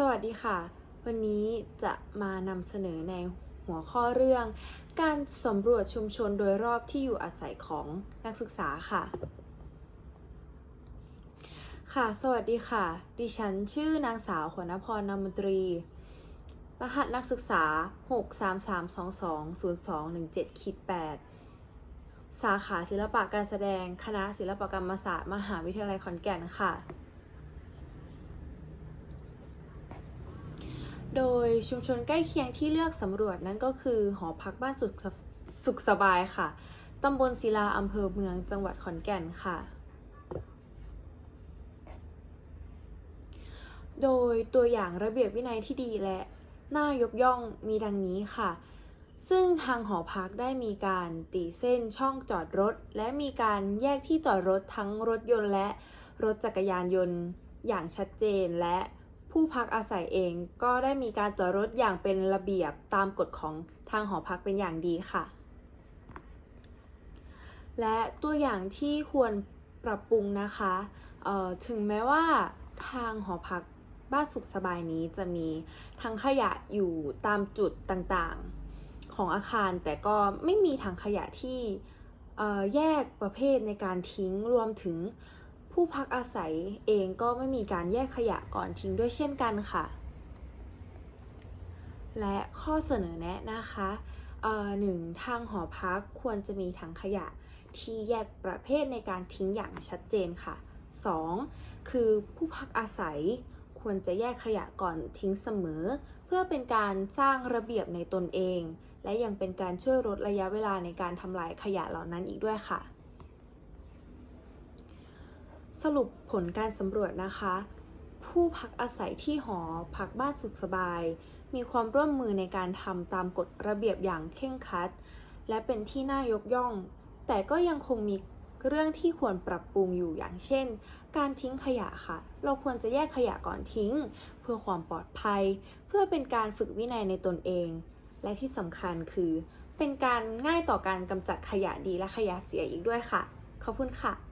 สวัสดีค่ะ วันนี้จะมานำเสนอในหัวข้อเรื่อง การสำรวจชุมชนโดยรอบที่อยู่อาศัยของนักศึกษาค่ะ ค่ะ สวัสดีค่ะ ดิฉันชื่อนางสาวขวัญพรนามนตรี รหัสนักศึกษา 633220217คิด8สาขาศิลปะการแสดง คณะศิลปกรรมศาสตร์ มหาวิทยาลัยขอนแก่นค่ะ โดยชุมชนใกล้เคียงที่เลือกสำรวจนั่นก็คือ หอพักบ้านสุขสสุขสบายค่ะ ตำบลศิลาอำเภอเมืองจังหวัดขอนแก่นค่ะ โดยตัวอย่างระเบียบวินัยที่ดีและน่ายกย่องมีดังนี้ค่ะ ซึ่งทางหอพักได้มีการตีเส้นช่องจอดรถ และมีการแยกที่จอดรถทั้งรถยนต์และรถจักรยานยนต์อย่างชัดเจนและ ผู้พักอาศัยเองก็ได้มีการจอดรถอย่างเป็นระเบียบตามกฎของทางหอพักเป็นอย่างดีค่ะ และตัวอย่างที่ควรปรับปรุงนะคะถึงแม้ว่าทางหอพักบ้านสุขสบายนี้จะมีถังขยะอยู่ตามจุดต่างๆของอาคาร แต่ก็ไม่มีถังขยะที่แยกประเภทในการทิ้งรวมถึง ผู้พักอาศัยเองก็ไม่มีการแยกขยะก่อนทิ้งด้วยเช่นกันค่ะ และข้อเสนอแนะนะคะหนึ่งทางหอพักควรจะมีถังขยะที่แยกประเภทในการทิ้งอย่างชัดเจนค่ะ 2. คือผู้พักอาศัยควรจะแยกขยะก่อนทิ้งเสมอ เพื่อเป็นการสร้างระเบียบในตนเอง และยังเป็นการช่วยลดระยะเวลาในการทำลายขยะเหล่านั้นอีกด้วยค่ะ สรุปผลการสำรวจนะคะ ผู้พักอาศัยที่หอพักบ้านสุขสบาย มีความร่วมมือในการทำตามกฎระเบียบอย่างเคร่งครัด และเป็นที่น่ายกย่อง แต่ก็ยังคงมีเรื่องที่ควรปรับปรุงอยู่อย่างเช่น การทิ้งขยะค่ะ เราควรจะแยกขยะก่อนทิ้ง เพื่อความปลอดภัย เพื่อเป็นการฝึกวินัยในตนเอง และที่สำคัญคือ เป็นการง่ายต่อการกำจัดขยะดีและขยะเสียอีกด้วยค่ะ ขอบคุณค่ะ